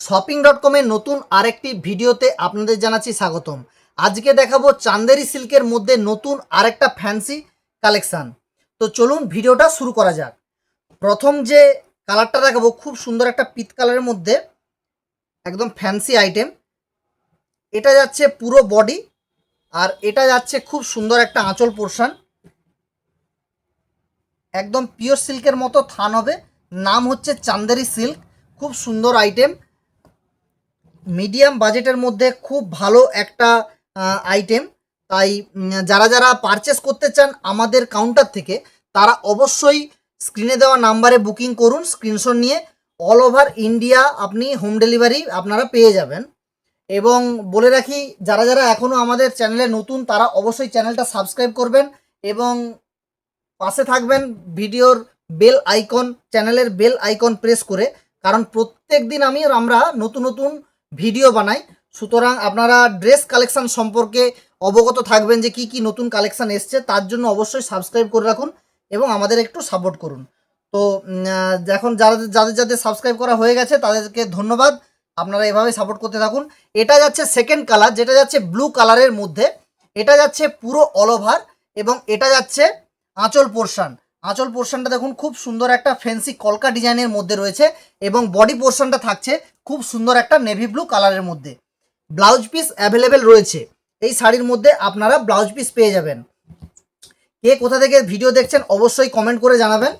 Shopping dot কমের নতুন আরেকটি ভিডিওতে আপনাদের জানাচ্ছি স্বাগতম। আজকে দেখাবো চান্দেরি সিল্কের মধ্যে নতুন আরেকটা ফ্যান্সি কালেকশান। তো চলুন ভিডিওটা শুরু করা যাক। প্রথম যে কালারটা দেখাবো, খুব সুন্দর একটা পিত কালারের মধ্যে একদম ফ্যান্সি আইটেম। এটা যাচ্ছে পুরো বডি আর এটা যাচ্ছে খুব সুন্দর একটা আঁচল পোর্শন। একদম পিওর সিল্কের মতো থান হবে। নাম হচ্ছে চান্দেরি সিল্ক। খুব সুন্দর আইটেম। মিডিয়াম বাজেটের মধ্যে খুব ভালো একটা আইটেম তাই যারা যারা পারচেস করতে চান আমাদের কাউন্টার থেকে, তারা অবশ্যই স্ক্রিনে দেওয়া নাম্বারে বুকিং করুন স্ক্রিনশট নিয়ে। অল ওভার ইন্ডিয়া আপনি হোম ডেলিভারি আপনারা পেয়ে যাবেন। এবং বলে রাখি, যারা যারা এখনও আমাদের চ্যানেলে নতুন, তারা অবশ্যই চ্যানেলটা সাবস্ক্রাইব করবেন এবং পাশে থাকবেন ভিডিওর বেল আইকন চ্যানেলের বেল আইকন প্রেস করে। কারণ প্রত্যেক দিন আমি, আমরা নতুন নতুন ভিডিও বানাই। সুতরাং আপনারা ড্রেস কালেকশন সম্পর্কে অবগত থাকবেন যে কি কি নতুন কালেকশন এসছে, তার জন্য অবশ্যই সাবস্ক্রাইব করে রাখুন এবং আমাদের একটু সাপোর্ট করুন। তো এখন যাদের যাদের যাদের সাবস্ক্রাইব করা হয়ে গেছে, তাদেরকে ধন্যবাদ। আপনারা এভাবে সাপোর্ট করতে থাকুন। এটা যাচ্ছে সেকেন্ড কালার যেটা যাচ্ছে ব্লু কালারের মধ্যে। এটা যাচ্ছে পুরো অল ওভার এবং এটা যাচ্ছে আঁচল পোর্শন আঁচল পোর্শনটা দেখুন, খুব সুন্দর একটা ফেন্সি কলকা ডিজাইনের মধ্যে রয়েছে এবং বডি পোর্শনটা থাকছে খুব সুন্দর একটা নেভি ব্লু কালারের মধ্যে। ব্লাউজ পিস অ্যাভেলেবেল রয়েছে। এই শাড়ির মধ্যে আপনারা ব্লাউজ পিস পেয়ে যাবেন। কে কোথা থেকে ভিডিও দেখছেন অবশ্যই কমেন্ট করে জানাবেন।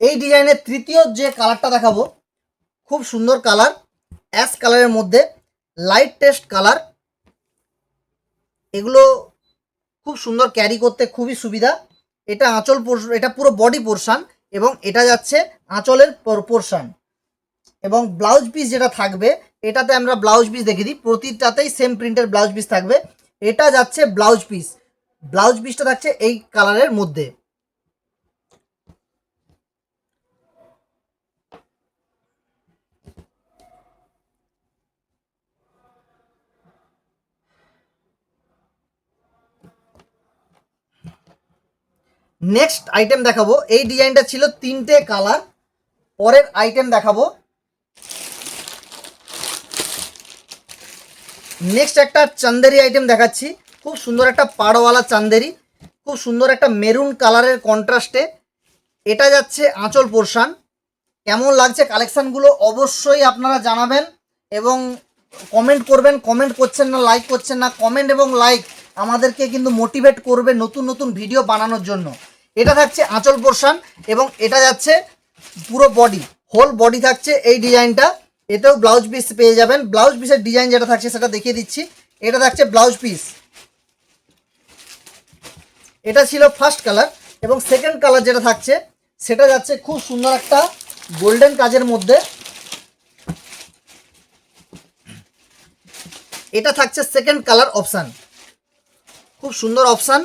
এই ডিজাইনের তৃতীয় যে কালারটা দেখাবো, খুব সুন্দর কালার অ্যাশ কালারের মধ্যে লাইট টেস্ট কালার এগুলো খুব সুন্দর ক্যারি করতে খুবই সুবিধা। এটা আঁচল এটা পুরো বডি পোর্শান এবং এটা যাচ্ছে আঁচলের পোর্শান এবং ব্লাউজ পিস যেটা থাকবে, এটাতে আমরা ব্লাউজ পিস দেখে দিই, প্রতিটাতেই সেম প্রিন্টের ব্লাউজ পিস থাকবে। এটা যাচ্ছে ব্লাউজ পিস ব্লাউজ পিসটা থাকছে এই কালারের মধ্যে। নেক্সট আইটেম দেখাবো। এই ডিজাইনটা ছিল তিনটে কালার। পরের আইটেম দেখাবো। নেক্সট একটা চান্দেরি আইটেম দেখাচ্ছি। খুব সুন্দর একটা পাড়ওয়ালা চান্দেরি। খুব সুন্দর একটা মেরুন কালারের কন্ট্রাস্টে এটা যাচ্ছে আঁচল পোর্শান। কেমন লাগছে কালেকশানগুলো অবশ্যই আপনারা জানাবেন এবং কমেন্ট করবেন। কমেন্ট করছেন না লাইক করছেন না কমেন্ট এবং লাইক আমাদেরকে কিন্তু মোটিভেট করবে নতুন নতুন ভিডিও বানানোর জন্য। এটা থাকছে আঁচল পোর্শান এবং এটা যাচ্ছে পুরো বডি হোল বডি থাকছে এই ডিজাইনটা। এতেও ব্লাউজ পিস পেয়ে যাবেন। ব্লাউজ পিসের ডিজাইন যেটা থাকছে সেটা দেখিয়ে দিচ্ছি। এটা থাকছে ব্লাউজ পিস এটা ছিল ফার্স্ট কালার এবং সেকেন্ড কালার যেটা থাকছে, সেটা যাচ্ছে খুব সুন্দর একটা গোল্ডেন কাজের মধ্যে। এটা থাকছে সেকেন্ড কালার অপশান খুব সুন্দর অপশান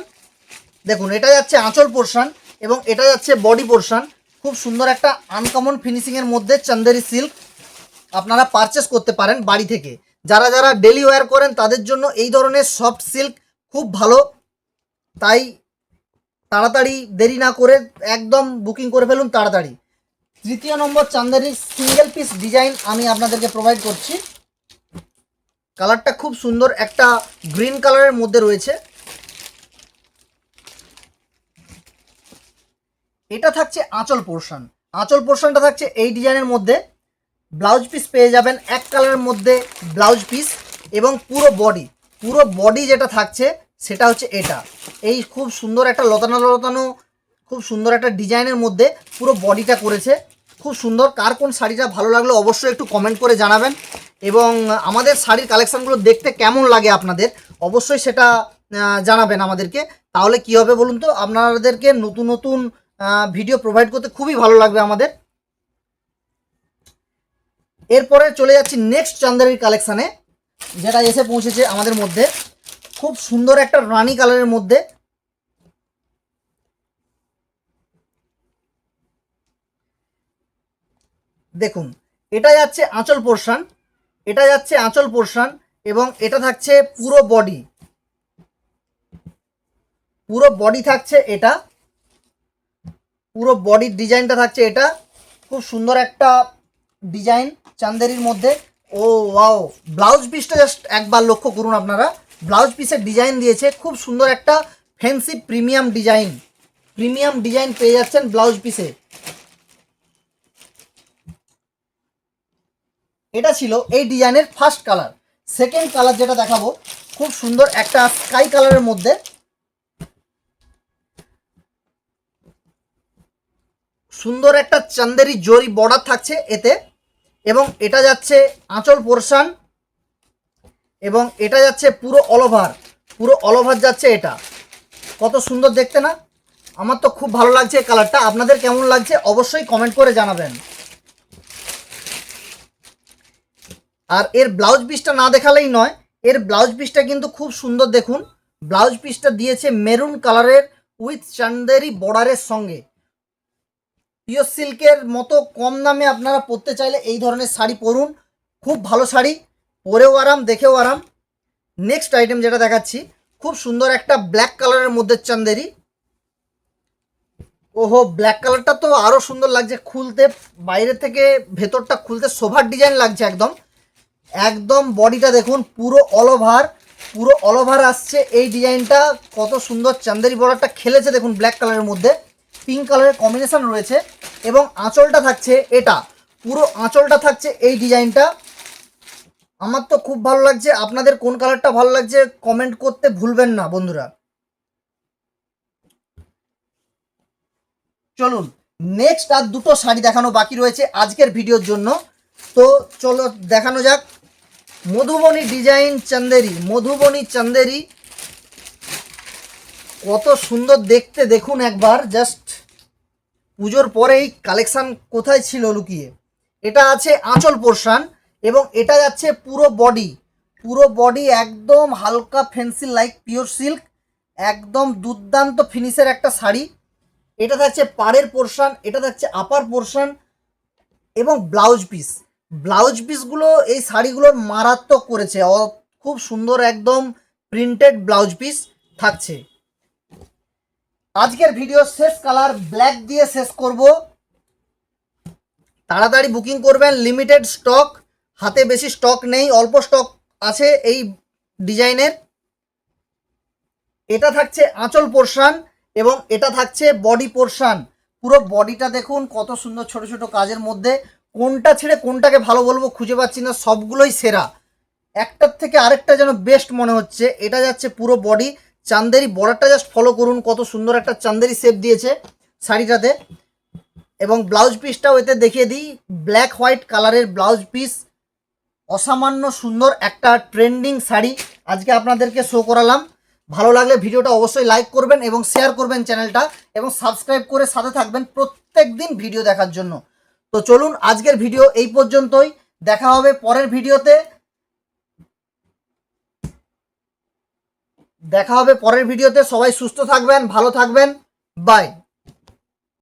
দেখুন, এটা যাচ্ছে আঁচল পোর্শন এবং এটা যাচ্ছে বডি পোর্শন। খুব সুন্দর একটা আনকমন ফিনিশিংয়ের মধ্যে চন্দেরি সিল্ক আপনারা পারচেস করতে পারেন বাড়ি থেকে। যারা যারা ডেলি ওয়্যার করেন, তাদের জন্য এই ধরনের সফট সিল্ক খুব ভালো। তাই তাড়াতাড়ি দেরি না করে একদম বুকিং করে ফেলুন তাড়াতাড়ি। তৃতীয় নম্বর চান্দারির সিঙ্গেল পিস ডিজাইন আমি আপনাদেরকে প্রোভাইড করছি। কালারটা খুব সুন্দর, একটা গ্রিন কালারের মধ্যে রয়েছে। এটা থাকছে আঁচল পোর্শন আঁচল পোর্শনটা থাকছে এই ডিজাইনের মধ্যে। ব্লাউজ পিস পেয়ে যাবেন এক কালারের মধ্যে ব্লাউজ পিস এবং পুরো বডি পুরো বডি যেটা থাকছে, সেটা হচ্ছে এটা। এই খুব সুন্দর একটা লতানো লতানো, খুব সুন্দর একটা ডিজাইনের মধ্যে পুরো বডিটা করেছে। খুব সুন্দর। কার কোন শাড়িটা ভালো লাগল অবশ্যই একটু কমেন্ট করে জানাবেন। এবং আমাদের শাড়ির কালেকশানগুলো দেখতে কেমন লাগে আপনাদের, অবশ্যই সেটা জানাবেন আমাদেরকে। তাহলে কি হবে বলুন তো? আপনাদেরকে নতুন নতুন ভিডিও প্রোভাইড করতে খুবই ভালো লাগবে আমাদের। এরপরে চলে যাচ্ছি নেক্সট চান্দারির কালেকশানে যেটা এসে পৌঁছেছে আমাদের মধ্যে। খুব সুন্দর একটা রানি কালারের মধ্যে। দেখুন, এটা যাচ্ছে আঁচল পোর্শন এটা যাচ্ছে আঁচল পোর্শন এবং এটা থাকছে পুরো বডি পুরো বডি থাকছে এটা। পুরো বডির ডিজাইনটা থাকছে এটা। খুব সুন্দর একটা ডিজাইন চান্দেরির মধ্যে। ও, ওয়াও। ব্লাউজ পিসটা জাস্ট একবার লক্ষ্য করুন আপনারা। ব্লাউজ পিসের ডিজাইন দিয়েছে। খুব সুন্দর একটা fancy premium design. Premium design পেয়ে যাচ্ছেন ব্লাউজ পিসে। এটা ছিল এই ডিজাইনের ফার্স্ট কালার সেকেন্ড কালার যেটা দেখাবো, খুব সুন্দর একটা স্কাই কালারের মধ্যে। সুন্দর একটা চান্দেরি জরি বর্ডার থাকছে এতে, এবং এটা যাচ্ছে আঁচল পোর্শন, এবং এটা যাচ্ছে পুরো অল ওভার, পুরো অল ওভার যাচ্ছে এটা। কত সুন্দর দেখতে না? আমার তো খুব ভালো লাগছে এই কালারটা। আপনাদের কেমন লাগছে অবশ্যই কমেন্ট করে জানাবেন। আর এর ব্লাউজ পিসটা না দেখালেই নয়, এর ব্লাউজ পিসটা কিন্তু খুব সুন্দর দেখুন। ব্লাউজ পিসটা দিয়েছে মেরুন কালারের উইথ চান্দেরি বর্ডারের সঙ্গে। পিওর সিল্কের মতো কম দামে আপনারা পরতে চাইলে এই ধরনের শাড়ি পরুন। খুব ভালো শাড়ি, পরেও আরাম, দেখেও আরাম। নেক্সট আইটেম যেটা দেখাচ্ছি, খুব সুন্দর একটা ব্ল্যাক কালারের মধ্যে চান্দেরি। ওহো ব্ল্যাক কালারটা তো আরও সুন্দর লাগছে, খুলতে, বাইরে থেকে ভেতরটা খুলতে সোভার ডিজাইন লাগছে একদম। একদম বডিটা দেখুন, পুরো অল ওভার পুরো অল ওভার আসছে। এই ডিজাইনটা কত সুন্দর চান্দেরি বর্ডারটা খেলেছে দেখুন ব্ল্যাক কালারের মধ্যে। পিঙ্ক কালারের কম্বিনেশন রয়েছে এবং আঁচলটা থাকছে এটা। পুরো আঁচলটা থাকছে এই ডিজাইনটা আমার তো খুব ভালো লাগছে। আপনাদের কোন কালারটা ভালো লাগছে কমেন্ট করতে ভুলবেন না বন্ধুরা। চলুন নেক্সট আর দুটো শাড়ি দেখানো বাকি রয়েছে আজকের ভিডিওর জন্য। তো চলো দেখানো যাক। মধুবনী ডিজাইন চান্দেরি, মধুবনী চান্দেরি। কত সুন্দর দেখতে, দেখুন একবার জাস্ট পুজোর পরেই কালেকশান কোথায় ছিল লুকিয়ে? এটা আছে আঁচল পোর্শন এবং এটা যাচ্ছে পুরো বডি পুরো বডি একদম হালকা ফেন্সিল লাইক পিওর সিল্ক একদম দুর্দান্ত ফিনিশের একটা শাড়ি। এটা থাকছে পাড়ের পোর্শন এটা থাকছে আপার পোর্শন এবং ব্লাউজ পিস ব্লাউজ পিসগুলো এই শাড়িগুলোর মারাত্মক করেছে। খুব সুন্দর একদম প্রিন্টেড ব্লাউজ পিস থাকছে। আজকের ভিডিও শেষ কালার ব্ল্যাক দিয়ে শেষ করব। তাড়াতাড়ি বুকিং করবেন লিমিটেড স্টক হাতে বেশি স্টক নেই, অল্প স্টক আছে এই ডিজাইনের এটা থাকছে আঁচল পোর্শন এবং এটা থাকছে বডি পোর্শান পুরো বডিটা দেখুন, কত সুন্দর ছোট ছোট কাজের মধ্যে। কোনটা ছেড়ে কোনটাকে ভালো বলব খুঁজে পাচ্ছি না, সবগুলোই সেরা। একটার থেকে আরেকটা যেন বেস্ট মনে হচ্ছে, এটা যাচ্ছে পুরো বডি চান্দেরি বর্ডারটা জাস্ট ফলো করুন, কত সুন্দর একটা চান্দেরি শেপ দিয়েছে শাড়িটাতে। এবং ব্লাউজ পিসটাও এতে দেখিয়ে দিই ব্ল্যাক হোয়াইট কালারের ব্লাউজ পিস অসামান্য সুন্দর একটা ট্রেন্ডিং শাড়ি আজকে আপনাদেরকে শো করালাম। ভালো লাগলে ভিডিওটা অবশ্যই লাইক করবেন এবং শেয়ার করবেন চ্যানেলটা এবং সাবস্ক্রাইব করে সাথে থাকবেন প্রত্যেক দিন ভিডিও দেখার জন্য। তো চলুন আজকের ভিডিও এই পর্যন্তই, দেখা হবে পরের ভিডিওতে দেখা হবে পরের ভিডিওতে। সবাই সুস্থ থাকবেন ভালো থাকবেন। বাই